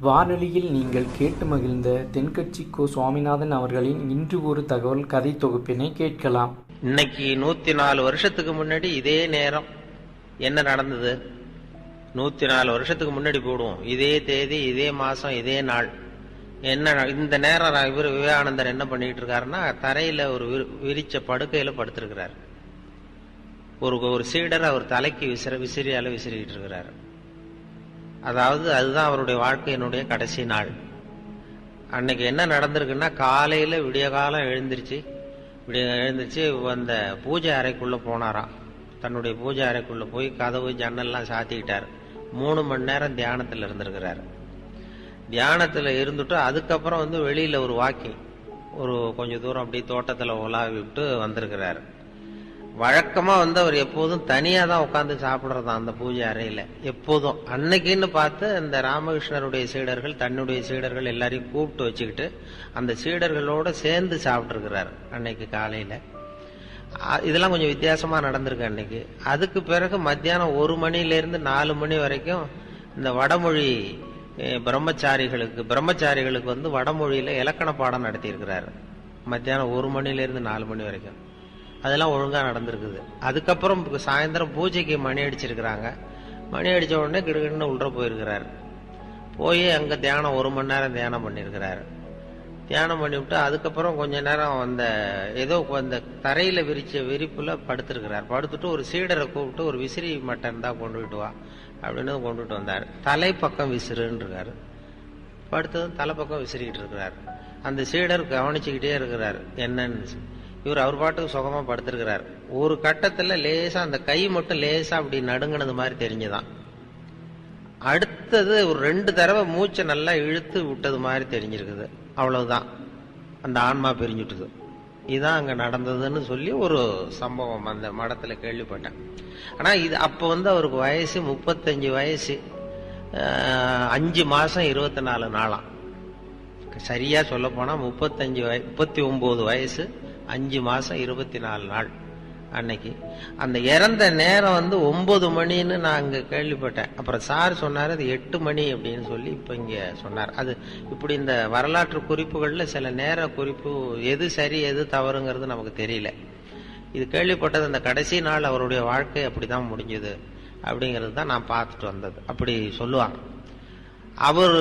வானொலியில் நீங்கள் கேட்டு மகிழ்ந்த தென்கட்சி கோ சுவாமிநாதன் அவர்களின் இன்று ஒரு தகவல் கதை தொகுப்பினை கேட்கலாம். இன்னைக்கு நூத்தி நாலு வருஷத்துக்கு முன்னாடி இதே நேரம். என்ன நடந்தது? நூத்தி நாலு வருஷத்துக்கு முன்னாடி போடுவோம். இதே தேதி இதே மாசம் இதே நாள். என்ன இந்த நேரம் இவர் விவேகானந்தர் என்ன பண்ணிட்டு இருக்காருன்னா தரையில ஒரு விரிச்ச படுக்கையில படுத்திருக்கிறார். ஒரு ஒரு சீடர் அவர் தலைக்கு விசிற விசிறியால விசிறிட்டு இருக்கிறார். அதாவது அதுதான் அவருடைய வாழ்க்கையினுடைய கடைசி நாள். அன்னைக்கு என்ன நடந்திருக்குன்னா காலையில் விடிய காலம் எழுந்திருச்சு. விடிய எழுந்திருச்சு அந்த பூஜை அறைக்குள்ளே போனாராம். தன்னுடைய பூஜை அறைக்குள்ளே போய் கதவு ஜன்னல்லாம் சாத்திக்கிட்டார். மூணு மணி நேரம் தியானத்தில் இருந்திருக்கிறார். தியானத்தில் இருந்துட்டு அதுக்கப்புறம் வந்து வெளியில் ஒரு வாக்கிங். ஒரு கொஞ்சம் தூரம் அப்படியே தோட்டத்தில் உலாவி விட்டு வந்திருக்கிறாரு. வழக்கமாக வந்து அவர் எப்போதும் தனியாக தான் உட்காந்து சாப்பிடுறதா அந்த பூஜை அறையில். எப்போதும். அன்னைக்குன்னு பார்த்து அந்த ராமகிருஷ்ணருடைய சீடர்கள் தன்னுடைய சீடர்கள் எல்லாரையும் கூப்பிட்டு வச்சுக்கிட்டு அந்த சீடர்களோட சேர்ந்து சாப்பிட்ருக்கிறார் அன்னைக்கு காலையில். இதெல்லாம் கொஞ்சம் வித்தியாசமாக நடந்திருக்கு அன்னைக்கு. அதுக்கு பிறகு மத்தியானம் ஒரு மணிலேருந்து நாலு மணி வரைக்கும் இந்த வடமொழி பிரம்மச்சாரிகளுக்கு பிரம்மச்சாரிகளுக்கு வந்து வடமொழியில் இலக்கண பாடம் நடத்தியிருக்கிறார். மத்தியானம் ஒரு மணிலேருந்து நாலு மணி வரைக்கும். அதெல்லாம் ஒழுங்காக நடந்திருக்குது. அதுக்கப்புறம் சாயந்தரம் பூஜைக்கு மணி அடிச்சிருக்கிறாங்க. மணி அடித்த உடனே கிடுகிடுன்னு உள்ள போயிருக்கிறாரு. போய் அங்கே தியானம் ஒரு மணி நேரம் தியானம் பண்ணியிருக்கிறாரு தியானம் பண்ணிவிட்டு அதுக்கப்புறம் கொஞ்ச நேரம் அந்த ஏதோ அந்த தரையில் விரிச்ச விரிப்பில் படுத்திருக்கிறார். படுத்துட்டு ஒரு சீடரை கூப்பிட்டு ஒரு விசிறி மட்டன் தான் கொண்டுகிட்டு வா அப்படின்னு கொண்டுட்டு வந்தார். தலை பக்கம் விசிறுன்னு படுத்ததும் தலை பக்கம் விசிறிக்கிட்டு இருக்கிறார். அந்த சீடர் கவனிச்சுக்கிட்டே இருக்கிறார். என்னன்னு இவர் அவர் பாட்டுக்கு சுகமா படுத்திருக்கிறார். ஒரு கட்டத்துல லேசா அந்த கை மட்டும் லேசா அப்படி நடுங்கினது மாதிரி தெரிஞ்சுதான். அடுத்தது ஒரு ரெண்டு தடவை மூச்சை நல்லா இழுத்து விட்டது மாதிரி தெரிஞ்சிருக்குது. அவ்வளவுதான். அந்த ஆன்மா பிரிஞ்சுட்டுது. இதுதான் அங்க நடந்ததுன்னு சொல்லி ஒரு சம்பவம் அந்த மடத்துல கேள்விப்பட்டேன். ஆனா இது அப்ப வந்து அவருக்கு வயசு முப்பத்தஞ்சு வயசு. அஞ்சு மாசம் இருபத்தி நாலு நாளாம். சரியா சொல்ல போனா முப்பத்தஞ்சு வய முப்பத்தி ஒன்பது வயசு. அஞ்சு மாதம் இருபத்தி நாலு நாள் அன்னைக்கு. அந்த இறந்த நேரம் வந்து ஒம்பது மணின்னு நான் அங்கே கேள்விப்பட்டேன். அப்புறம் சார் சொன்னார் அது எட்டு மணி அப்படின்னு சொல்லி இப்போ இங்கே சொன்னார். அது இப்படி இந்த வரலாற்று குறிப்புகளில் சில நேர குறிப்பு எது சரி எது தவறுங்கிறது நமக்கு தெரியல. இது கேள்விப்பட்டது அந்த கடைசி நாள் அவருடைய வாழ்க்கை அப்படி தான் முடிஞ்சது அப்படிங்கிறது தான் நான் பார்த்துட்டு வந்தது. அப்படி சொல்லுவாங்க. அவர்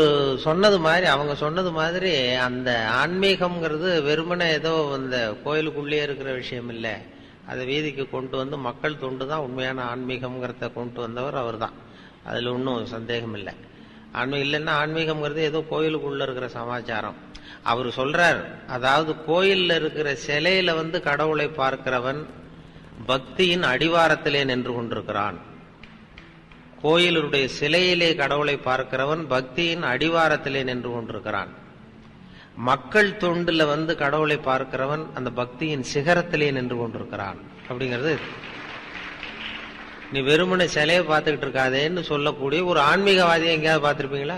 சொன்னது மாதிரி அவங்க சொன்னது மாதிரி அந்த ஆன்மீகம்ங்கிறது வெறுமனே ஏதோ அந்த கோயிலுக்குள்ளேயே இருக்கிற விஷயம் இல்லை. அதை வீதிக்கு கொண்டு வந்து மக்கள் தொண்டு தான் உண்மையான ஆன்மீகம்ங்கிறத கொண்டு வந்தவர் அவர் தான் அதில் ஒன்றும் சந்தேகம் இல்லை. ஆன்மீகம் இல்லைன்னா ஆன்மீகம்ங்கிறது ஏதோ கோயிலுக்குள்ளே இருக்கிற சமாச்சாரம். அவர் சொல்கிறார் அதாவது கோயிலில் இருக்கிற சிலையில வந்து கடவுளை பார்க்கிறவன் பக்தியின் அடிவாரத்திலே நின்று கொண்டிருக்கிறான். கோயிலுடைய சிலையிலே கடவுளை பார்க்கிறவன் பக்தியின் அடிவாரத்திலே நின்று கொண்டிருக்கிறான். மக்கள் தொண்டுல வந்து கடவுளை பார்க்கிறவன் அந்த பக்தியின் சிகரத்திலே நின்று கொண்டிருக்கிறான். அப்படிங்கிறது. நீ வெறுமனை சிலையை பார்த்துக்கிட்டு இருக்காதேன்னு சொல்லக்கூடிய ஒரு ஆன்மீகவாதியை எங்கேயாவது பார்த்துருப்பீங்களா?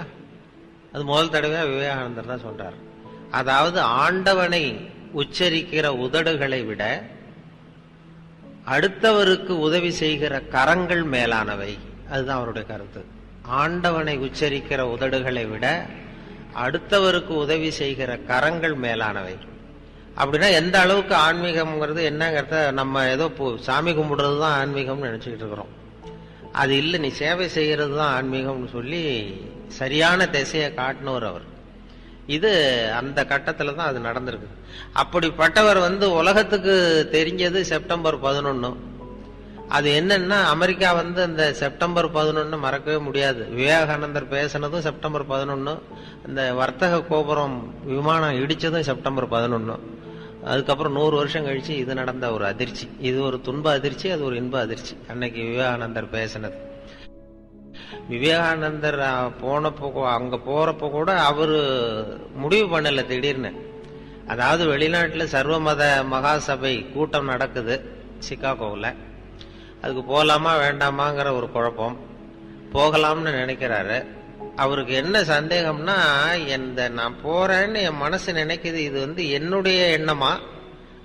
அது முதல் தடவையா விவேகானந்தர் தான் சொல்றார். அதாவது ஆண்டவனை உச்சரிக்கிற உதடுகளை விட அடுத்தவருக்கு உதவி செய்கிற கரங்கள் மேலானவை. அதுதான் அவருடைய கருத்து. ஆண்டவனை உச்சரிக்கிற உதடுகளை விட அடுத்தவருக்கு உதவி செய்கிற கரங்கள் மேலானவை. அப்படின்னா எந்த அளவுக்கு ஆன்மீகம்ங்கிறது என்னங்கிறத நம்ம ஏதோ பு- சாமி கும்பிடுறது தான் ஆன்மீகம்னு நினச்சிக்கிட்டு இருக்கிறோம். அது இல்லை நீ சேவை செய்கிறது தான் ஆன்மீகம்னு சொல்லி சரியான திசையை காட்டினவர் அவர். இது அந்த கட்டத்தில் தான் அது நடந்திருக்கு. அப்படிப்பட்டவர் வந்து உலகத்துக்கு தெரிஞ்சது செப்டம்பர் பதினொன்று அது என்னன்னா அமெரிக்கா வந்து அந்த செப்டம்பர் பதினொன்று மறக்கவே முடியாது. விவேகானந்தர் பேசினதும் செப்டம்பர் பதினொன்று இந்த வர்த்தக கோபுரம் விமானம் இடித்ததும் செப்டம்பர் பதினொன்று அதுக்கப்புறம் நூறு வருஷம் கழிச்சு இது நடந்த ஒரு அதிர்ச்சி. இது ஒரு துன்ப அதிர்ச்சி அது ஒரு இன்ப அதிர்ச்சி. அன்னைக்கு விவேகானந்தர் பேசினது. விவேகானந்தர் போனப்போ அங்கே போகிறப்போ கூட அவர் முடிவு பண்ணலை திடீர்னு. அதாவது வெளிநாட்டில் சர்வமத மகாசபை கூட்டம் நடக்குது சிகாகோவில் அதுக்கு போகலாமா வேண்டாமாங்கிற ஒரு குழப்பம். போகலாம்னு நினைக்கிறாரு. அவருக்கு என்ன சந்தேகம்னா இந்த நான் போறேன்னு என் மனசு நினைக்குது இது வந்து என்னுடைய எண்ணமா?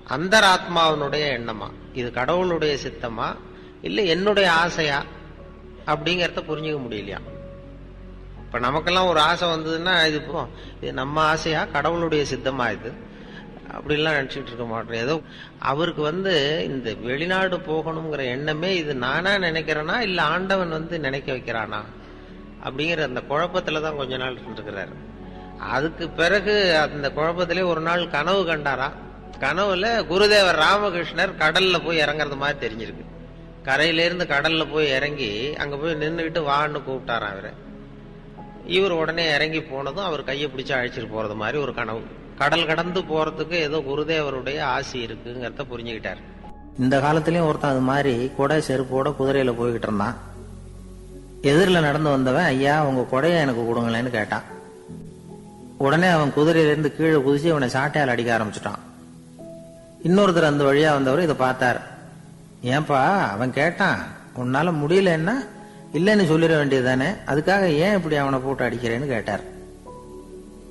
அந்தராத்மாவினுடைய எண்ணமா? இது கடவுளுடைய சித்தமா? இல்ல என்னுடைய ஆசையா? அப்படிங்கறத புரிஞ்சுக்க முடியலையா? இப்ப நமக்கெல்லாம் ஒரு ஆசை வந்ததுன்னா இது இது நம்ம ஆசையா? கடவுளுடைய சித்தமா இது? அப்படிலாம் நினச்சிட்டு இருக்க மாட்டோம். ஏதோ அவருக்கு வந்து இந்த வெளிநாடு போகணுங்கிற எண்ணமே இது நானா நினைக்கிறேனா இல்லை ஆண்டவன் வந்து நினைக்க வைக்கிறானா அப்படிங்கிற அந்த குழப்பத்தில் தான் கொஞ்ச நாள் இருக்கிறாரு அதுக்கு பிறகு அந்த குழப்பத்திலே ஒரு நாள் கனவு கண்டாரா? கனவுல குருதேவர் ராமகிருஷ்ணர் கடல்ல போய் இறங்குறது மாதிரி தெரிஞ்சிருக்கு. கரையிலேருந்து கடல்ல போய் இறங்கி அங்க போய் நின்றுக்கிட்டு வான்னு கூப்பிட்டாராம் அவரை இவர் உடனே இறங்கி போனதும் அவர் கையை பிடிச்சி அழைச்சிட்டு போறது மாதிரி ஒரு கனவு. கடல் கடந்து போறதுக்கு ஏதோ குருதேவருடைய ஆசி இருக்குங்கிறத புரிஞ்சுக்கிட்டார். இந்த காலத்திலயும் ஒருத்தன் அது மாதிரி கொடை செருப்போட குதிரையில போய்கிட்டு இருந்தான். எதிரில் நடந்து வந்தவன் ஐயா உங்க கொடையை எனக்கு கொடுங்களேன்னு கேட்டான். உடனே அவன் குதிரையிலேருந்து கீழே குதிச்சு அவனை சாட்டையால் அடிக்க ஆரம்பிச்சிட்டான். இன்னொருத்தர் அந்த வழியா வந்தவர் இதை பார்த்தார். ஏன்பா அவன் கேட்டான் உன்னால முடியலன்னா இல்லைன்னு சொல்லிட வேண்டியது தானே அதுக்காக ஏன் இப்படி அவனை போட்டு அடிக்கிறேன்னு கேட்டார்.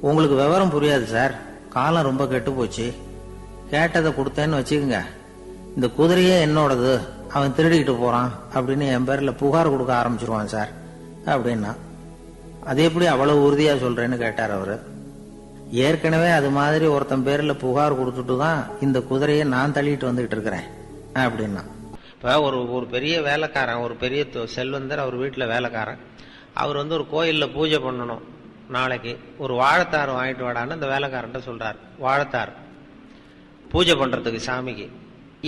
உங்களுக்கு விவரம் புரியாது சார். காலம் ரொம்ப கெட்டு போச்சு. கேட்டதை கொடுத்தேன்னு வச்சுக்கோங்க. இந்த குதிரையே என்னோடது. அவன் திருடிக்கிட்டு போறான் அப்படின்னு என் பேரில் புகார் கொடுக்க ஆரம்பிச்சிருவான் சார். அப்படின்னா அது எப்படி அவ்வளவு உறுதியா சொல்றேன்னு கேட்டார் அவரு. ஏற்கனவே அது மாதிரி ஒருத்தன் பேர்ல புகார் கொடுத்துட்டு தான் இந்த குதிரையை நான் தள்ளிட்டு வந்துகிட்டு இருக்கிறேன். அப்படின்னா. இப்போ ஒரு ஒரு பெரிய வேலைக்காரன் ஒரு பெரிய தொ- செல்வந்தர் அவர் வீட்டில் வேலைக்காரன். அவர் வந்து ஒரு கோயிலில் பூஜை பண்ணணும். நாளைக்கு ஒரு வாழைத்தார் வாங்கிட்டு வாடான்னு அந்த வேலைக்காரன்ட்ட சொல்கிறார் வாழைத்தார். பூஜை பண்ணுறதுக்கு சாமிக்கு.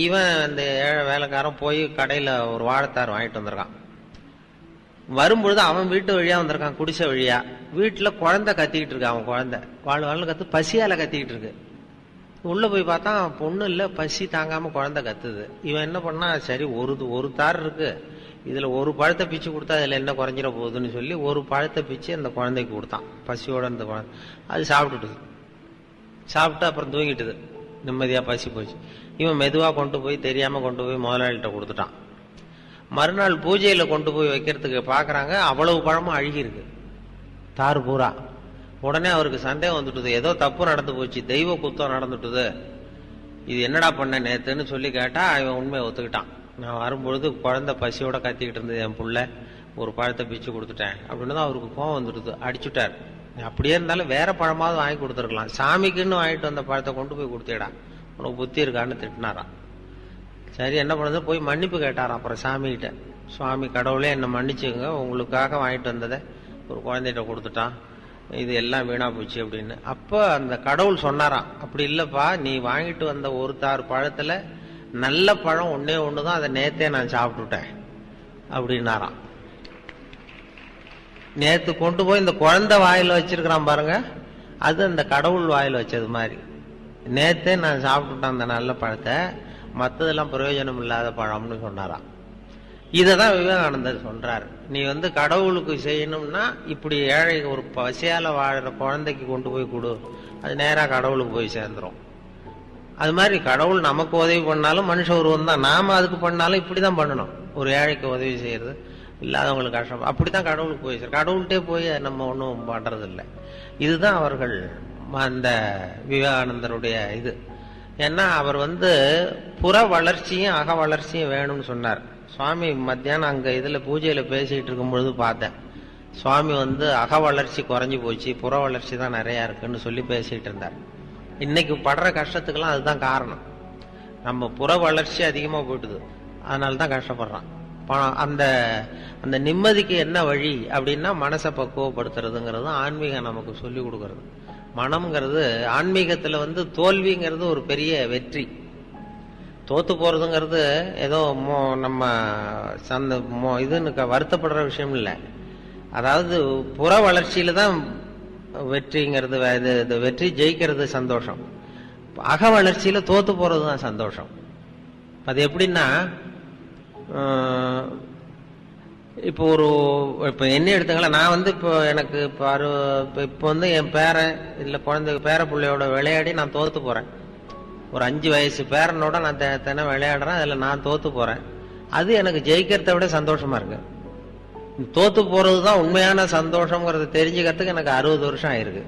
இவன் அந்த ஏழை வேலைக்காரன் போய் கடையில் ஒரு வாழைத்தார் வாங்கிட்டு வந்திருக்கான். வரும்பொழுது அவன் வீட்டு வழியாக வந்திருக்கான் குடிசை வழியாக வீட்டில் குழந்தை கத்திக்கிட்டு இருக்கு அவன் குழந்த. வாழ் வாழ் கற்று பசியால் கத்திக்கிட்டு இருக்கு. உள்ளே போய் பார்த்தா பொண்ணு இல்லை பசி தாங்காமல் குழந்தை கத்துது. இவன் என்ன பண்ணா சரி ஒரு ஒரு தார் இருக்குது இதில் ஒரு பழத்தை பிச்சு கொடுத்தா அதில் என்ன குறைஞ்சிட போகுதுன்னு சொல்லி ஒரு பழத்தை பிச்சு அந்த குழந்தைக்கு கொடுத்தான். பசியோட அந்த குழந்தை. அது சாப்பிட்டுட்டுது சாப்பிட்டு அப்புறம் தூங்கிட்டுது. நிம்மதியாக பசி போச்சு. இவன் மெதுவாக கொண்டு போய் தெரியாமல் கொண்டு போய் முதலாளிகிட்ட கொடுத்துட்டான். மறுநாள் பூஜையில் கொண்டு போய் வைக்கிறதுக்கு பார்க்குறாங்க அவ்வளவு பழமும் அழுகியிருக்கு தாறு பூரா. உடனே அவருக்கு சந்தேகம் வந்துட்டுது. ஏதோ தப்பு நடந்து போச்சு. தெய்வ குத்தம் நடந்துட்டுது. இது என்னடா பண்ண நேத்துன்னு சொல்லி கேட்டால் இவன் உண்மையை ஒத்துக்கிட்டான். நான் வரும்பொழுது குழந்தை பசியோட கத்திக்கிட்டு இருந்தது என் புள்ள. ஒரு பழத்தை பிச்சு கொடுத்துட்டேன். அப்படின்னு தான் அவருக்கு கோவம் வந்துடுது. அடிச்சுட்டார். அப்படியே இருந்தாலும் வேற பழமாவது வாங்கி கொடுத்துருக்கலாம். சாமிக்குன்னு வாங்கிட்டு வந்த பழத்தை கொண்டு போய் கொடுத்தேடா. உனக்கு புத்தி இருக்கான்னு திட்டினாராம். சரி என்ன பண்ணது? போய் மன்னிப்பு கேட்டாராம் அப்புறம் சாமிகிட்ட. சுவாமி கடவுளே என்னை மன்னிச்சுங்க உங்களுக்காக வாங்கிட்டு வந்ததை ஒரு குழந்தைகிட்ட கொடுத்துட்டான். இது எல்லாம் வீணா போச்சு அப்படின்னு. அப்போ அந்த கடவுள் சொன்னாராம். அப்படி இல்லைப்பா. நீ வாங்கிட்டு வந்த ஒரு தார் பழத்தில் நல்ல பழம் ஒன்னே தான் அதை நேத்தே நான் சாப்பிட்டுட்டேன் அப்படின்னாராம். நேற்று கொண்டு போய் இந்த குழந்தை வாயில் வச்சிருக்கிறான் பாருங்க அது அந்த கடவுள் வாயில் வச்சது மாதிரி. நேற்றே நான் சாப்பிட்டுட்டேன் அந்த நல்ல பழத்தை மற்றதெல்லாம் பிரயோஜனம் இல்லாத பழம்னு சொன்னாராம். இதை தான் விவேகானந்தர் சொல்கிறார் நீ வந்து கடவுளுக்கு செய்யணும்னா இப்படி ஏழை ஒரு பசியால வாழ்கிற குழந்தைக்கு கொண்டு போய் கொடு. அது நேராக கடவுளுக்கு போய் சேர்ந்துடும் அது மாதிரி கடவுள் நமக்கு உதவி பண்ணாலும் மனுஷ உருவம் தான். நாம அதுக்கு பண்ணாலும் இப்படிதான் பண்ணணும். ஒரு ஏழைக்கு உதவி செய்யறது இல்லாதவங்களுக்கு கஷ்டம். அப்படித்தான் கடவுளுக்கு போய் கடவுள்கிட்டே போய் நம்ம ஒன்றும் பண்றது இல்லை இதுதான் அவர்கள் அந்த விவேகானந்தருடைய இது. ஏன்னா அவர் வந்து புற வளர்ச்சியும் அக வளர்ச்சியும் வேணும்னு சொன்னார். சுவாமி மத்தியானம் அங்கே இதில் பூஜையில் பேசிகிட்டு இருக்கும் பொழுது பார்த்தேன். சுவாமி வந்து அக வளர்ச்சி குறைஞ்சி போச்சு புற வளர்ச்சி தான் நிறையா இருக்குன்னு சொல்லி பேசிகிட்டு இருந்தார். இன்னைக்கு படுற கஷ்டத்துக்கெல்லாம் அதுதான் காரணம். நம்ம புற வளர்ச்சி அதிகமாக போயிட்டுது. அதனால தான் கஷ்டப்படுறான். பணம் அந்த அந்த நிம்மதிக்கு என்ன வழி அப்படின்னா மனசை பக்குவப்படுத்துறதுங்கிறது ஆன்மீகம் நமக்கு சொல்லி கொடுக்கறது. மனம்ங்கிறது ஆன்மீகத்தில் வந்து தோல்விங்கிறது ஒரு பெரிய வெற்றி. தோத்து போகிறதுங்கிறது ஏதோ மோ- நம்ம சந்த மோ- இதுன்னு க- வருத்தப்படுற விஷயம் இல்லை. அதாவது புற வளர்ச்சியில் தான் வெற்றிங்கிறது வே- இது- வெற்றி ஜெயிக்கிறது சந்தோஷம். அக வளர்ச்சியில தோத்து போறது தான் சந்தோஷம். அது எப்படின்னா இப்போ ஒரு இப்போ என்ன எடுத்துங்களா நான் வந்து இப்போ எனக்கு இப்போ அறு இப்போ இப்போ வந்து என் பேரன் இல்லை குழந்தை பேர பிள்ளையோட விளையாடி நான் தோத்து போகிறேன் ஒரு அஞ்சு வயசு பேரனோட நான் தினம் விளையாடுறேன் அதில் நான் தோத்து போகிறேன் அது எனக்கு ஜெயிக்கிறத விட சந்தோஷமாக இருக்குது தோத்து போறது தான் உண்மையான சந்தோஷங்கிறத தெரிஞ்சுக்கிறதுக்கு எனக்கு அறுபது வருஷம் ஆயிருக்கு.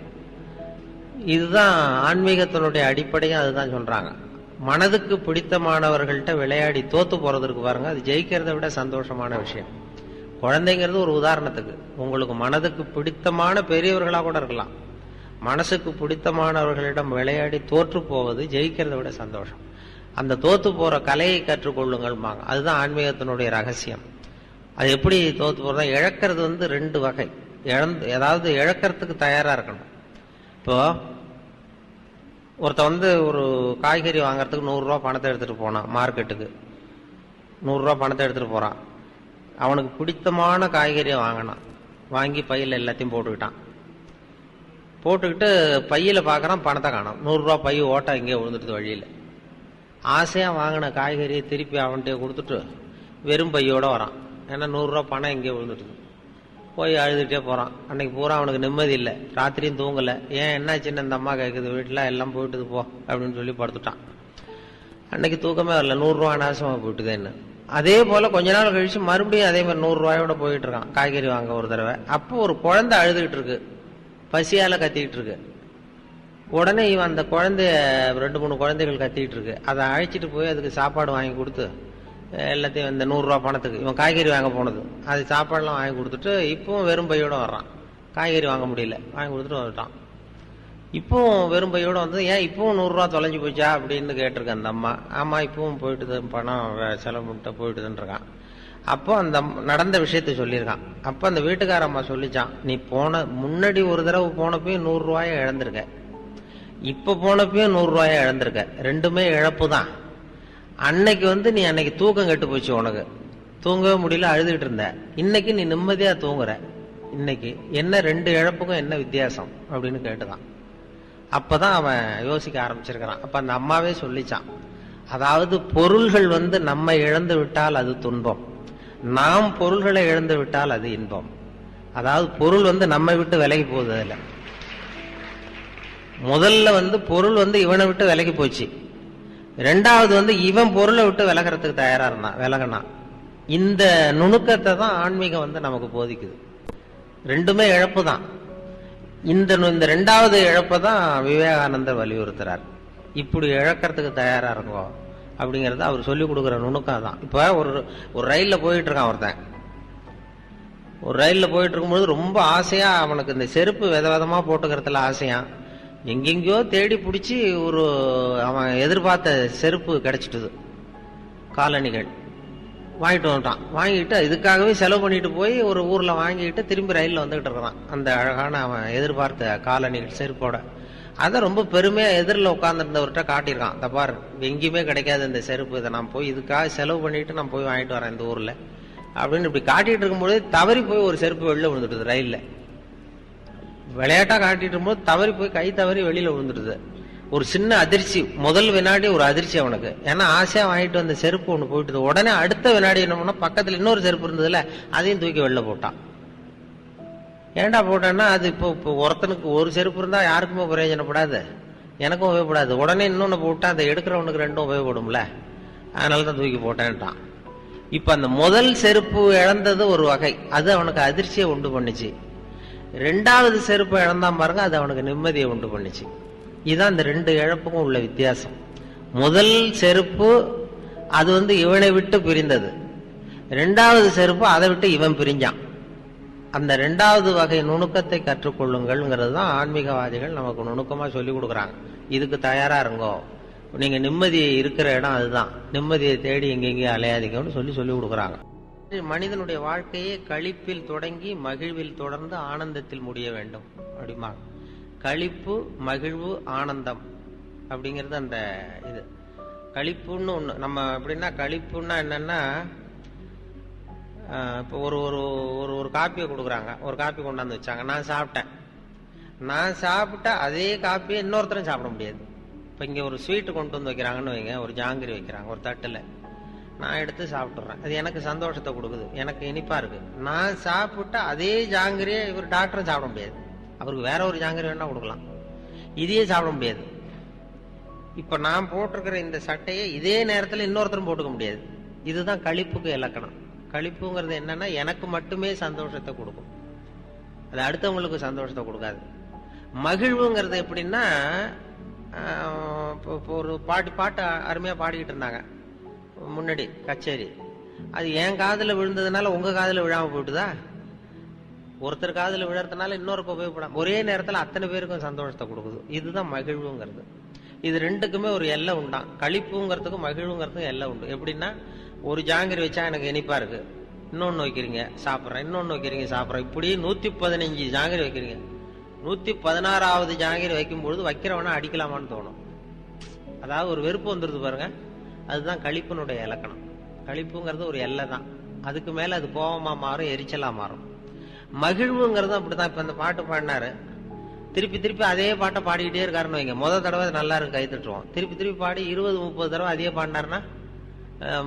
இதுதான் ஆன்மீகத்தினுடைய அடிப்படையும் அதுதான் சொல்றாங்க. மனதுக்கு பிடித்தமானவர்கள்ட்ட விளையாடி தோத்து போறதற்கு பாருங்க அது ஜெயிக்கிறத விட சந்தோஷமான விஷயம். குழந்தைங்கிறது ஒரு உதாரணத்துக்கு. உங்களுக்கு மனதுக்கு பிடித்தமான பெரியவர்களா கூட இருக்கலாம். மனசுக்கு பிடித்தமானவர்களிடம் விளையாடி தோற்று போவது ஜெயிக்கிறத விட சந்தோஷம். அந்த தோத்து போற கலையை கற்றுக்கொள்ளுங்கள்பாங்க அதுதான் ஆன்மீகத்தினுடைய ரகசியம். அது எப்படி தோத்து போறதா இழக்கிறது வந்து ரெண்டு வகை. இழந்து ஏதாவது இழக்கிறதுக்கு தயாரா இருக்கணும். இப்போ ஒருத்தன் வந்து ஒரு காய்கறி வாங்குறதுக்கு நூறுரூவா பணத்தை எடுத்துட்டு போனான் மார்க்கெட்டுக்கு. நூறுரூவா பணத்தை எடுத்துட்டு போறான். அவனுக்கு பிடித்தமான காய்கறியை வாங்கினான் வாங்கி பையில எல்லாத்தையும் போட்டுக்கிட்டான். போட்டுக்கிட்டு பையில பார்க்குறான் பணத்தை காணோம். நூறுரூவா பை ஓட்டா இங்கே விழுந்துட்டு வழியில. ஆசையா வாங்கின காய்கறியை திருப்பி அவன்கிட்ட கொடுத்துட்டு வெறும் பையோட வரான். ஏன்னா நூறுரூவா பணம் எங்கேயோ விழுந்துட்டு போய் அழுதுகிட்டே போகிறான் அன்னைக்கு பூரா அவனுக்கு நிம்மதி இல்லை. ராத்திரியும் தூங்கலை. ஏன் என்னாச்சுன்னு இந்த அம்மா கேட்குது வீட்டில் எல்லாம் போயிட்டுது போ அப்படின்னு சொல்லி படுத்துட்டான். அன்னைக்கு தூக்கமே வரல. நூறுரூவா நாசமா போயிட்டுதேன்னு அதே போல் கொஞ்ச நாள் கழித்து மறுபடியும் அதே மாதிரி நூறுரூவாயோட போயிட்டு இருக்கான். காய்கறி வாங்க ஒரு தடவை. அப்போ ஒரு குழந்தை அழுதுகிட்டு இருக்கு. பசியால் கத்திக்கிட்டு இருக்கு. உடனே இவன் அந்த குழந்தைய ரெண்டு மூணு குழந்தைகள் கத்திக்கிட்டு இருக்கு. அதை அழைச்சிட்டு போய் அதுக்கு சாப்பாடு வாங்கி கொடுத்து எல்லாத்தையும் இந்த நூறுரூவா பணத்துக்கு. இவன் காய்கறி வாங்க போனது. அது சாப்பாடெல்லாம் வாங்கி கொடுத்துட்டு இப்பவும் வெறும் பையோட வர்றான். காய்கறி வாங்க முடியல. வாங்கி கொடுத்துட்டு வந்துட்டான். இப்பவும் வெறும் பையோட வந்து ஏன் இப்பவும் நூறுரூவா தொலைஞ்சு போச்சா அப்படின்னு கேட்டிருக்கேன் அந்த அம்மா. ஆமாம் இப்பவும் போயிட்டு பணம் வே- செலவு பண்ணிட்டு போயிட்டுதுன்னு இருக்கான். அப்போ அந்த அம்- நடந்த விஷயத்த சொல்லியிருக்கான். அப்போ அந்த வீட்டுக்கார அம்மா சொல்லிச்சான் நீ போன முன்னாடி ஒரு தடவை போனப்பயும் நூறுரூவாயை இழந்திருக்க. இப்போ போனப்பையும் நூறுரூவாயை இழந்திருக்க. ரெண்டுமே இழப்பு தான் அன்னைக்கு வந்து நீ அன்னைக்கு தூக்கம் கெட்டு போச்சு உனக்கு. தூங்கவே முடியல அழுதுகிட்டு இருந்த. இன்னைக்கு நீ நிம்மதியா தூங்குற. இன்னைக்கு என்ன ரெண்டு இழப்புக்கும் என்ன வித்தியாசம்? அப்படின்னு கேட்டுதான். அப்பதான் அவன் யோசிக்க ஆரம்பிச்சிருக்கிறான். அப்ப அந்த அம்மாவே சொல்லிச்சான். அதாவது பொருள்கள் வந்து நம்ம இழந்து விட்டால் அது துன்பம். நாம் பொருள்களை இழந்து விட்டால் அது இன்பம். அதாவது பொருள் வந்து நம்மை விட்டு விலகி போகுது அதுல. முதல்ல வந்து பொருள் வந்து இவனை விட்டு விலகி போச்சு. ரெண்டாவது வந்து இவன் பொருளை விட்டு விலகிறதுக்கு தயாரா இருந்தான் விலகினான். இந்த நுணுக்கத்தை தான் ஆன்மீகம் வந்து நமக்கு போதிக்குது. ரெண்டுமே இழப்பு தான் இந்த நு- இந்த ரெண்டாவது இழப்பை தான் விவேகானந்தர் வலியுறுத்துறார். இப்படி இழக்கிறதுக்கு தயாரா இருங்கோ அப்படிங்கிறது அவர் சொல்லி கொடுக்குற நுணுக்கம் தான். இப்ப ஒரு ஒரு ரயில்ல போயிட்டு இருக்கான் ஒருத்தன். ஒரு ரயில்ல போயிட்டு இருக்கும்போது ரொம்ப ஆசையா அவனுக்கு இந்த செருப்பு வித விதமா போட்டுக்கிறதுல ஆசையான் எங்கெங்கயோ தேடி பிடிச்சி ஒரு அவன் எதிர்பார்த்த செருப்பு கிடைச்சிட்டுது. காலணிகள். வாங்கிட்டு வந்துட்டான். வாங்கிட்டு இதுக்காகவே செலவு பண்ணிட்டு போய் ஒரு ஊரில் வாங்கிட்டு திரும்பி ரயிலில் வந்துகிட்டு இருக்கிறான். அந்த அழகான அவன் எதிர்பார்த்த காலணிகள் செருப்போட. அதை ரொம்ப பெருமையாக எதிரில் உட்காந்துருந்தவர்கிட்ட காட்டியிருக்கான். இந்த எங்கேயுமே கிடைக்காது இந்த செருப்பு. இதை நான் போய் இதுக்காக செலவு பண்ணிட்டு நான் போய் வாங்கிட்டு வரேன் இந்த ஊரில். அப்படின்னு இப்படி காட்டிட்டு இருக்கும்போது தவறி போய் ஒரு செருப்பு வெளில விழுந்துட்டுது ரயிலில். விளையாட்டா காட்டிட்டு இருக்கும்போது தவறி போய் கை தவறி வெளியில விழுந்துடுது. ஒரு சின்ன அதிர்ச்சி. முதல் வினாடி ஒரு அதிர்ச்சி அவனுக்கு. ஏன்னா ஆசையா வாங்கிட்டு வந்த செருப்பு ஒண்ணு போயிட்டுது. உடனே அடுத்த வினாடி என்ன பண்ணா பக்கத்துல இன்னொரு செருப்பு இருந்ததுல அதையும் தூக்கி வெளில போட்டான். ஏன்டா போட்டான்னா அது இப்போ இப்போ ஒருத்தனுக்கு ஒரு செருப்பு இருந்தா யாருக்குமே பிரயோஜனப்படாது எனக்கும் உபயோகப்படாது. உடனே இன்னொன்னு போட்டா அதை எடுக்கிறவனுக்கு ரெண்டும் உபயோகப்படும்ல. அதனால தான் தூக்கி போட்டேன்ட்டான். இப்ப அந்த முதல் செருப்பு இழந்தது ஒரு வகை. அது அவனுக்கு அதிர்ச்சியை உண்டு பண்ணுச்சு. ரெண்டாவது செருப்பை இழந்தான் பாருங்க அது அவனுக்கு நிம்மதியை உண்டு பண்ணுச்சு. இதுதான் இந்த ரெண்டு இழப்புக்கும் உள்ள வித்தியாசம். முதல் செருப்பு அது வந்து இவனை விட்டு பிரிந்தது. ரெண்டாவது செருப்பு அதை விட்டு இவன் பிரிஞ்சான். அந்த ரெண்டாவது வகை நுணுக்கத்தை கற்றுக்கொள்ளுங்கள்ங்கிறது தான் ஆன்மீகவாதிகள் நமக்கு நுணுக்கமாக சொல்லி கொடுக்குறாங்க. இதுக்கு தயாரா இருங்கோ. நீங்க நிம்மதி இருக்கிற இடம் அதுதான். நிம்மதியை தேடி எங்கெங்கேயும் அலையாதீங்கன்னு சொல்லி சொல்லி கொடுக்குறாங்க. மனிதனுடைய வாழ்க்கையே கழிப்பில் தொடங்கி மகிழ்வில் தொடர்ந்து ஆனந்தத்தில் முடிய வேண்டும். அப்படிமா? கழிப்பு மகிழ்வு ஆனந்தம் அப்படிங்கிறது அந்த இது. கழிப்புன்னு ஒன்று நம்ம எப்படின்னா கழிப்புன்னா என்னன்னா இப்போ ஒரு ஒரு ஒரு ஒரு காப்பியை கொடுக்குறாங்க. ஒரு காப்பி கொண்டாந்து வச்சாங்க. நான் சாப்பிட்டேன். நான் சாப்பிட்டா அதே காப்பியை இன்னொருத்தரும் சாப்பிட முடியாது. இப்போ இங்கே ஒரு ஸ்வீட்டு கொண்டு வந்து வைக்கிறாங்கன்னு வைங்க ஒரு ஜாங்கிரி வைக்கிறாங்க ஒரு தட்டில். நான் எடுத்து சாப்பிட்றேன் அது எனக்கு சந்தோஷத்தை கொடுக்குது. எனக்கு இனிப்பா இருக்கு. நான் சாப்பிட்டா அதே ஜாங்கிரியை இவர் டாக்டரும் சாப்பிட முடியாது. அவருக்கு வேற ஒரு ஜாங்கிரி வேணா கொடுக்கலாம். இதையே சாப்பிட முடியாது. இப்ப நான் போட்டிருக்கிற இந்த சட்டையை இதே நேரத்துல இன்னொருத்தரும் போட்டுக்க முடியாது. இதுதான் கழிப்புக்கு இலக்கணம். கழிப்புங்கிறது என்னன்னா எனக்கு மட்டுமே சந்தோஷத்தை கொடுக்கும். அது அடுத்தவங்களுக்கு சந்தோஷத்தை கொடுக்காது. மகிழ்வுங்கிறது எப்படின்னா இப்போ இப்போ ஒரு பாட்டு பாட்டு அருமையா பாடிக்கிட்டு இருந்தாங்க. முன்னாடி கச்சேரி. அது என் காதில் விழுந்ததுனால உங்க காதில் விழாம போயிட்டுதா? ஒருத்தர் காதில் விழறதுனால இன்னொருக்கு உபயோகப்படாம ஒரே நேரத்தில் அத்தனை பேருக்கும் சந்தோஷத்தை கொடுக்குது. இதுதான் மகிழ்வுங்கிறது. இது ரெண்டுக்குமே ஒரு எல்லை உண்டாம் கழிப்புங்கிறதுக்கும் மகிழ்வுங்கிறதுக்கும் எல்லை உண்டு. எப்படின்னா ஒரு ஜாங்கிரி வச்சா எனக்கு இனிப்பா இருக்கு. இன்னொன்னு வைக்கிறீங்க சாப்பிட்றேன். இன்னொன்னு வைக்கிறீங்க சாப்பிட்றேன். இப்படி நூத்தி பதினஞ்சு ஜாங்கிரி வைக்கிறீங்க. நூத்தி பதினாறாவது ஜாங்கிரி வைக்கும் பொழுது வைக்கிறவனா அடிக்கலாமான்னு தோணும். அதாவது ஒரு வெறுப்பு வந்துருது பாருங்க. அதுதான் கழிப்பினுடைய இலக்கணம். கழிப்புங்கிறது ஒரு எல்லை தான். அதுக்கு மேல அது கோபமா மாறும் எரிச்சலா மாறும். மகிழ்வுங்கிறது அப்படிதான் இப்ப இந்த பாட்டு பாடினாரு. திருப்பி திருப்பி அதே பாட்டை பாடிக்கிட்டே இருக்காருன்னு வைங்க. முத தடவை நல்லா இருக்கு கை தட்டுவோம். திருப்பி திருப்பி பாடி இருபது முப்பது தடவை அதே பாடினாருன்னா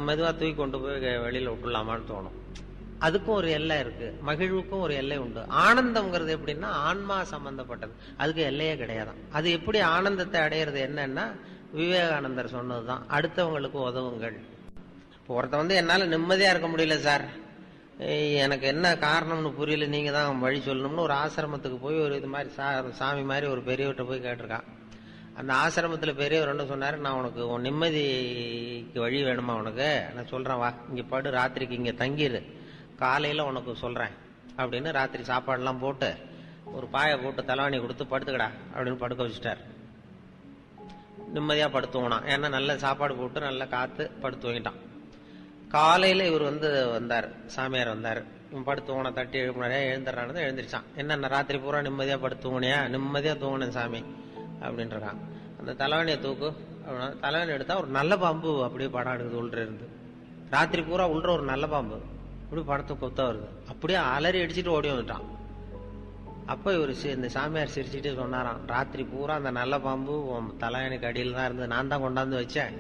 மெதுவா தூக்கி கொண்டு போய் வெளியில விட்டுலாமான்னு தோணும். அதுக்கும் ஒரு எல்லை இருக்கு. மகிழ்வுக்கும் ஒரு எல்லை உண்டு. ஆனந்தம்ங்கிறது எப்படின்னா ஆன்மா சம்பந்தப்பட்டது. அதுக்கு எல்லையே கிடையாது அது எப்படி ஆனந்தத்தை அடையிறது என்னன்னா விவேகானந்தர் சொன்னதுதான். அடுத்தவங்களுக்கு உதவுங்கள். இப்போ ஒருத்தன் வந்து என்னால் நிம்மதியாக இருக்க முடியல சார். எனக்கு என்ன காரணம்னு புரியல. நீங்கள் தான் வழி சொல்லணும்னு ஒரு ஆசிரமத்துக்கு போய் ஒரு இது மாதிரி சா- சாமி மாதிரி ஒரு பெரியவர்கிட்ட போய் கேட்டிருக்கான். அந்த ஆசிரமத்தில் பெரியவர் என்ன சொன்னார்? நான் உனக்கு உன் நிம்மதிக்கு வழி வேணுமா உனக்கு? நான் சொல்கிறேன் வா. இங்கே படு ராத்திரிக்கு இங்கே தங்கிரு. காலையில் உனக்கு சொல்கிறேன் அப்படின்னு ராத்திரி சாப்பாடெல்லாம் போட்டு ஒரு பாயை போட்டு தலைவாணி கொடுத்து படுத்துக்கடா அப்படின்னு படுக்க வச்சுட்டார். நிம்மதியாக படுத்துவோனான் ஏன்னா நல்ல சாப்பாடு போட்டு நல்ல காற்று படுத்து வாங்கிட்டான் காலையில் இவர் வந்து வந்தார். சாமியார் வந்தார். இவன் படுத்து தூங்கின தட்டி எழுப்பினாரே எழுந்துடுறான்னு எழுந்திரிச்சான். என்ன ராத்திரி பூரா நிம்மதியாக படுத்து தூங்கினியா நிம்மதியாக தூங்கினேன் சாமி அப்படின்றான். அந்த தலைவனியை தூக்கு அப்படின்னா தலைவனி எடுத்தா ஒரு நல்ல பாம்பு அப்படியே படம் எடுக்குது உள்ள இருந்து. ராத்திரி பூரா உள்ள ஒரு நல்ல பாம்பு. இப்படி படத்தை கொத்த வருது. அப்படியே அலறி அடிச்சுட்டு ஓடி வந்துட்டான். அப்போ இவர் இந்த சாமியார் சிரிச்சுட்டு சொன்னாராம் ராத்திரி பூரா அந்த நல்ல பாம்பு உன் தலையணைக்கு அடியில் தான் இருந்தது. நான் தான் கொண்டாந்து வச்சேன்.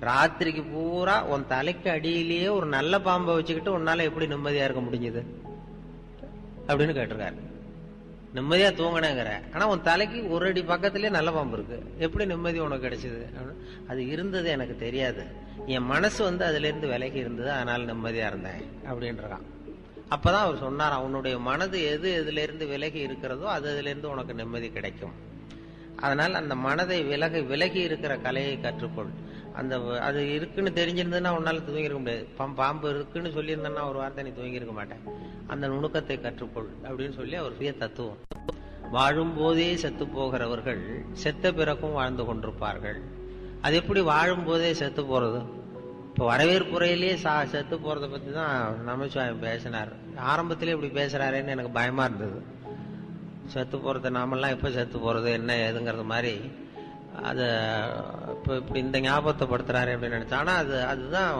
ராத்திரிக்கு பூரா உன் தலைக்கு அடியிலேயே ஒரு நல்ல பாம்பை வச்சுக்கிட்டு உன்னால எப்படி நிம்மதியா இருக்க முடிஞ்சது? அப்படின்னு கேட்டிருக்காரு. நிம்மதியா தூங்கினேங்கிற. ஆனா உன் தலைக்கு ஒரு அடி பக்கத்துலயே நல்ல பாம்பு இருக்கு. எப்படி நிம்மதி உனக்கு கிடைச்சது? அது இருந்தது எனக்கு தெரியாது. என் மனசு வந்து அதுல இருந்து விலகி இருந்தது. அதனால நிம்மதியா இருந்தேன். அப்படின்றான் அப்பதான் அவர் சொன்னார் அவனுடைய மனது எது எதுல இருந்து விலகி இருக்கிறதோ அது அதுல இருந்து உனக்கு நிம்மதி கிடைக்கும். அதனால் அந்த மனதை விலகி விலகி இருக்கிற கலையை கற்றுக்கொள். அந்த அது இருக்குன்னு தெரிஞ்சிருந்ததுன்னா உன்னால தூங்கிருக்க முடியாது. பாம்- பாம்பு இருக்குன்னு சொல்லியிருந்தேன்னா ஒரு வார்த்தை நீ தூங்கியிருக்க மாட்டேன். அந்த நுணுக்கத்தை கற்றுக்கொள் அப்படின்னு சொல்லி அவர் பெரிய தத்துவம். வாழும் போதே செத்து போகிறவர்கள் செத்த பிறக்கும் வாழ்ந்து கொண்டிருப்பார்கள். அது எப்படி வாழும் போதே செத்து போறது? இப்போ வரவேற்புறையிலேயே சா செத்து போகிறத பற்றி தான் நமச்சிவாயம் பேசினார். ஆரம்பத்திலே இப்படி பேசுகிறாருன்னு எனக்கு பயமாக இருந்தது. செத்து போகிறத நாமெல்லாம் எப்போ செத்து போகிறது என்ன ஏதுங்கிறது மாதிரி அதை இப்போ இப்படி இந்த ஞாபகத்தை படுத்துறாரு அப்படின்னு நினைச்சா ஆனால் அது அதுதான்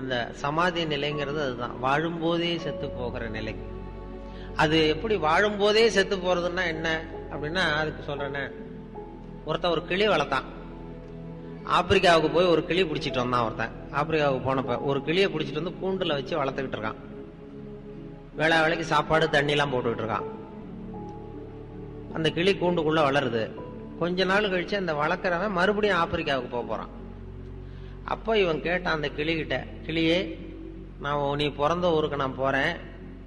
அந்த சமாதி நிலைங்கிறது அதுதான். வாழும்போதே செத்து போகிற நிலை. அது எப்படி வாழும்போதே செத்து போகிறதுன்னா என்ன அப்படின்னா அதுக்கு சொல்கிறேன்னு ஒருத்தன் ஒரு கிளி வளர்த்தான். ஆப்பிரிக்காவுக்கு போய் ஒரு கிளி பிடிச்சிட்டு வந்தான் ஒருத்தன். ஆப்பிரிக்காவுக்கு போனப்ப ஒரு கிளியை பிடிச்சிட்டு வந்து கூண்டுல வச்சு வளர்த்துக்கிட்டு இருக்கான். வேளா வேலைக்கு சாப்பாடு தண்ணி எல்லாம் போட்டுக்கிட்டு இருக்கான். அந்த கிளி கூண்டுக்குள்ள வளருது. கொஞ்ச நாள் கழிச்சு அந்த வளர்க்குறவன் மறுபடியும் ஆப்பிரிக்காவுக்கு போக போறான். அப்போ இவன் கேட்டான் அந்த கிளிகிட்ட கிளியே நான் நீ பிறந்த ஊருக்கு நான் போறேன்.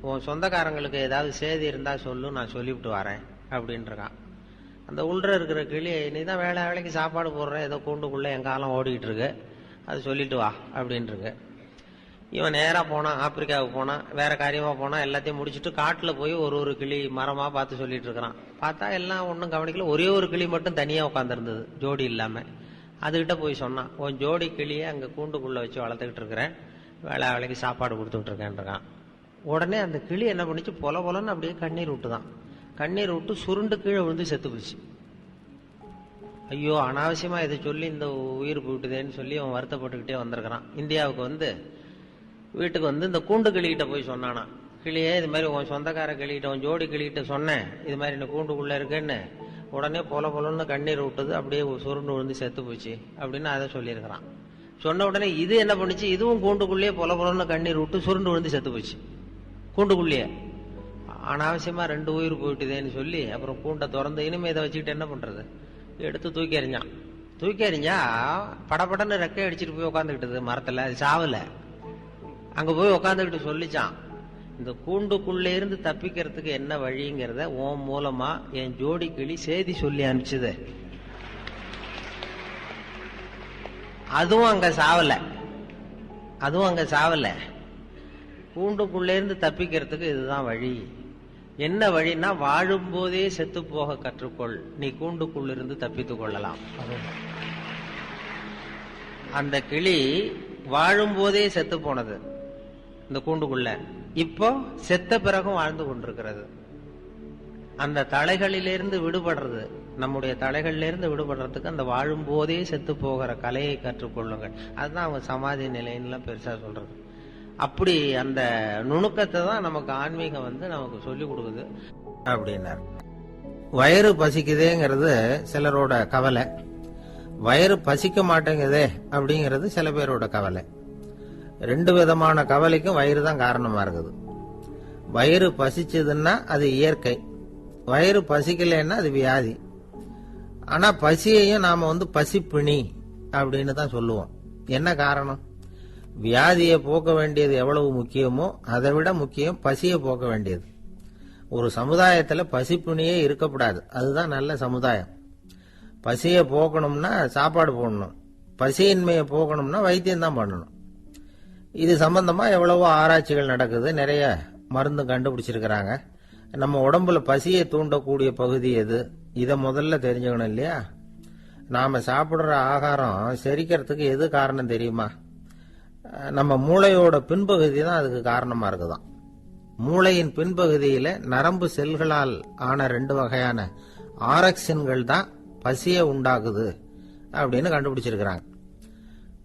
உன் சொந்தக்காரங்களுக்கு ஏதாவது சேதி இருந்தா சொல்லு நான் சொல்லிவிட்டு வரேன். அப்படின்றான் அந்த உள்ற இருக்கிற கிளி நீ தான் வேலை வேலைக்கு சாப்பாடு போடுற ஏதோ கூண்டுக்குள்ளே என் காலம் ஓடிக்கிட்டு இருக்கு அது சொல்லிட்டு வா அப்படின்ட்டு இவன் நேராக போனான் ஆப்பிரிக்காவுக்கு போனான் வேற காரியமாக போனான் எல்லாத்தையும் முடிச்சுட்டு காட்டில் போய் ஒரு ஒரு கிளி மரமாக பார்த்து சொல்லிட்டு இருக்கிறான் பார்த்தா எல்லாம் ஒன்றும் கவனிக்கல. ஒரே ஒரு கிளி மட்டும் தனியாக உட்காந்துருந்தது ஜோடி இல்லாமல் அதுகிட்ட போய் சொன்னான் உன் ஜோடி கிளியை அங்கே கூண்டுக்குள்ளே வச்சு வளர்த்துக்கிட்டு இருக்கிறேன் வேலை வேலைக்கு சாப்பாடு கொடுத்துட்டு இருக்கேன்றான் உடனே அந்த கிளி என்ன பண்ணிச்சு? பொல பொலன்னு அப்படியே கண்ணீர் விட்டுதான். கண்ணீர் விட்டு சுருண்டு கீழே விழுந்து செத்து போச்சு. ஐயோ அனாவசியமாக இதை சொல்லி இந்த உயிர் போயிட்டுதேன்னு சொல்லி அவன் வருத்தப்பட்டுக்கிட்டே வந்திருக்கிறான். இந்தியாவுக்கு வந்து வீட்டுக்கு வந்து இந்த கூண்டு கிளிகிட்ட போய் சொன்னானா. கிளியே இது மாதிரி உன் சொந்தக்கார கிளிகிட்ட உன் ஜோடி கிளிகிட்ட சொன்னேன். இது மாதிரி இந்த கூண்டுக்குள்ளே இருக்கேன்னு. உடனே பொல பொலன்னு கண்ணீர் விட்டது அப்படியே சுருண்டு விழுந்து செத்து போச்சு அப்படின்னு அதை சொல்லியிருக்கிறான். சொன்ன உடனே இது என்ன பண்ணுச்சு? இதுவும் கூண்டுக்குள்ளேயே பொல பொலன்னு கண்ணீர் விட்டு சுருண்டு விழுந்து செத்து போச்சு. கூண்டுக்குள்ளேயே. அனாவசியமா ரெண்டு உயிர் போயிட்டுதேன்னு சொல்லி அப்புறம் கூண்டை திறந்து இனிமே இதை வச்சுக்கிட்டு என்ன பண்றது? எடுத்து தூக்கி எறிஞ்சான். தூக்கி எறிஞ்சா படபடன்னு ரெக்கை அடிச்சிட்டு போய் உட்காந்துக்கிட்டது மரத்துல. அது சாவல. அங்க போய் உட்காந்துக்கிட்டு சொல்லிச்சான். இந்த கூண்டுக்குள்ளே இருந்து தப்பிக்கிறதுக்கு என்ன வழிங்கிறத உன் மூலமா என் ஜோடி கிளி செய்தி சொல்லி அனுப்பிச்சது. அதுவும் அங்க சாவல. அதுவும் அங்க சாவல. கூண்டுக்குள்ளே இருந்து தப்பிக்கிறதுக்கு இதுதான் வழி. என்ன வழின்னா வாழும்போதே செத்து போக கற்றுக்கொள். நீ கூண்டுக்குள்ளிருந்து தப்பித்துக் கொள்ளலாம். அந்த கிளி வாழும்போதே செத்து போனது. இந்த கூண்டுக்குள்ள. இப்போ செத்த பிறகும் வாழ்ந்து கொண்டிருக்கிறது. அந்த தலைகளிலிருந்து விடுபடுறது நம்முடைய தலைகளிலிருந்து விடுபடுறதுக்கு அந்த வாழும்போதே செத்து போகிற கலையை கற்றுக்கொள்ளுங்கள். அதுதான் அவங்க சமாதி நிலைன்னுலாம் பெருசா சொல்றது. அப்படி அந்த நுணுக்கத்தை தான் நமக்கு ஆன்மீகம் வந்து நமக்கு சொல்லி கொடுக்குது. அப்படின்னார். வயிறு பசிக்குதேங்கிறது சிலரோட கவலை. வயிறு பசிக்க மாட்டேங்குதே அப்படிங்கிறது சில பேரோட கவலை. ரெண்டு விதமான கவலைக்கும் வயிறு தான் காரணமாக இருக்குது. வயிறு பசிச்சதுன்னா அது இயற்கை. வயிறு பசிக்கலைன்னா அது வியாதி. ஆனால் பசியையும் நாம் வந்து பசிப்பிணி அப்படின்னு தான் சொல்லுவோம். என்ன காரணம்? வியாதியை போக்க வேண்டியது எவ்வளவு முக்கியமோ அதை விட முக்கியம் பசியை போக்க வேண்டியது. ஒரு சமுதாயத்தில் பசிப்புணியே இருக்கக்கூடாது அதுதான் நல்ல சமுதாயம். பசியை போக்கணும்னா சாப்பாடு போடணும். பசியின்மையை போக்கணும்னா வைத்தியம் தான் பண்ணணும். இது சம்பந்தமாக எவ்வளவோ ஆராய்ச்சிகள் நடக்குது. நிறைய மருந்து கண்டுபிடிச்சிருக்கிறாங்க. நம்ம உடம்புல பசியை தூண்டக்கூடிய பகுதி எது? இதை முதல்ல தெரிஞ்சுக்கணும் இல்லையா? நாம் சாப்பிட்ற ஆகாரம் செரிக்கிறதுக்கு எது காரணம் தெரியுமா? நம்ம மூளையோட பின்பகுதி தான் அதுக்கு காரணமாக இருக்குதான். மூளையின் பின்பகுதியில் நரம்பு செல்களால் ஆன ரெண்டு வகையான ஆரக்சின்கள் தான் பசியை உண்டாக்குது அப்படின்னு கண்டுபிடிச்சிருக்கிறாங்க.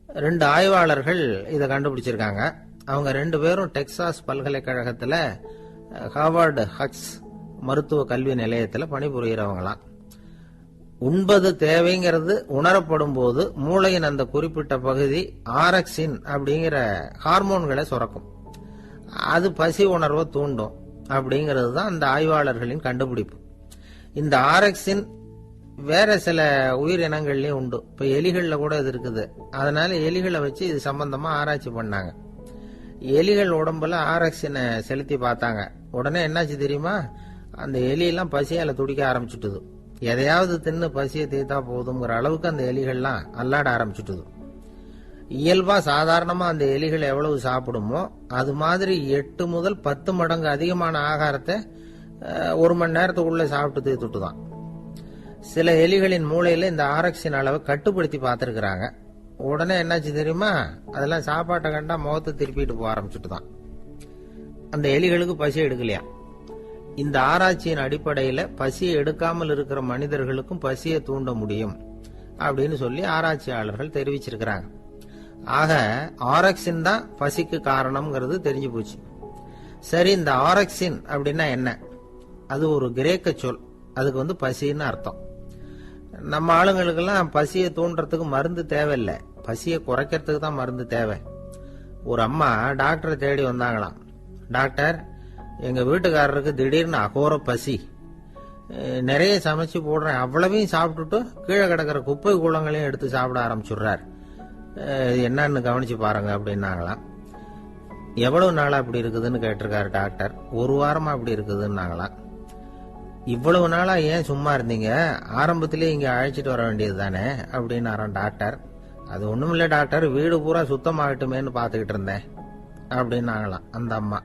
ரெண்டு ஆய்வாளர்கள் இதை கண்டுபிடிச்சிருக்காங்க. அவங்க ரெண்டு பேரும் டெக்சாஸ் பல்கலைக்கழகத்தில் ஹாவர்டு ஹார்வர்டு ஹக்ஸ் மருத்துவ கல்வி நிலையத்தில் பணிபுரிகிறவங்களாம் உண்பது தேவைங்கிறது உணரப்படும் போது மூளையின் அந்த குறிப்பிட்ட பகுதி ஆரக்சின் அப்படிங்கிற ஹார்மோன்களை சுரக்கும். அது பசி உணர்வை தூண்டும் அப்படிங்கிறது தான் அந்த ஆய்வாளர்களின் கண்டுபிடிப்பு. இந்த ஆரக்சின் வேற சில உயிரினங்கள்லயும் உண்டு. இப்ப எலிகள்ல கூட இது இருக்குது. அதனால எலிகளை வச்சு இது சம்பந்தமா ஆராய்ச்சி பண்ணாங்க. எலிகள் உடம்புல ஆரக்சினை செலுத்தி பார்த்தாங்க. உடனே என்னாச்சு தெரியுமா? அந்த எலியெல்லாம் பசியால துடிக்க ஆரம்பிச்சுட்டுது. எதையாவது தின்னு பசியை தீர்த்தா போதுங்கிற அளவுக்கு அந்த எலிகள்லாம் அல்லாட ஆரம்பிச்சுட்டுது. இயல்பா சாதாரணமா அந்த எலிகள் எவ்வளவு சாப்பிடுமோ அது மாதிரி எட்டு முதல் பத்து மடங்கு அதிகமான ஆகாரத்தை ஒரு மணி நேரத்துக்குள்ள சாப்பிட்டு தீர்த்துட்டு தான் சில எலிகளின் மூளையில இந்த ஆரக்சின் அளவை கட்டுப்படுத்தி பார்த்துருக்குறாங்க. உடனே என்னாச்சு தெரியுமா? அதெல்லாம் சாப்பாட்டை கண்டா முகத்தை திருப்பிட்டு போக ஆரம்பிச்சுட்டு தான் அந்த எலிகளுக்கு பசி எடுக்கலையா? இந்த ஆராய்ச்சியின் அடிப்படையில பசியை எடுக்காமல் இருக்கிற மனிதர்களுக்கும் பசியை தூண்ட முடியும் அப்படின்னு சொல்லி ஆராய்ச்சியாளர்கள் தெரிவிச்சிருக்கிறாங்க. ஆக ஆரக்சின் தான் பசிக்கு காரணம்ங்கிறது தெரிஞ்சு போச்சு. சரி இந்த ஆரக்சின் அப்படின்னா என்ன? அது ஒரு கிரேக்க சொல். அதுக்கு வந்து பசின்னு அர்த்தம். நம்ம ஆளுங்களுக்கெல்லாம் பசியை தூண்டுறதுக்கு மருந்து தேவையில்லை. பசியை குறைக்கிறதுக்கு தான் மருந்து தேவை. ஒரு அம்மா டாக்டரை தேடி வந்தாங்களாம். டாக்டர் எங்கள் வீட்டுக்காரருக்கு திடீர்னு அகோர பசி. நிறைய சமைச்சு போடுறேன். அவ்வளவையும் சாப்பிட்டுட்டு கீழே கிடக்கிற குப்பை கூலங்களையும் எடுத்து சாப்பிட ஆரம்பிச்சுடுறார். என்னன்னு கவனிச்சு பாருங்க அப்படின்னாங்களாம். எவ்வளவு நாளாக அப்படி இருக்குதுன்னு கேட்டிருக்காரு டாக்டர். ஒரு வாரமா அப்படி இருக்குதுன்னாங்களாம். இவ்வளவு நாளா ஏன் சும்மா இருந்தீங்க? ஆரம்பத்திலே இங்கே அழைச்சிட்டு வர வேண்டியது தானே அப்படின்னாராம் டாக்டர். அது ஒண்ணுமில்ல டாக்டர் வீடு பூரா சுத்தமாகட்டுமேன்னு பாத்துக்கிட்டு இருந்தேன். அப்படின்னாங்களாம் அந்த அம்மா.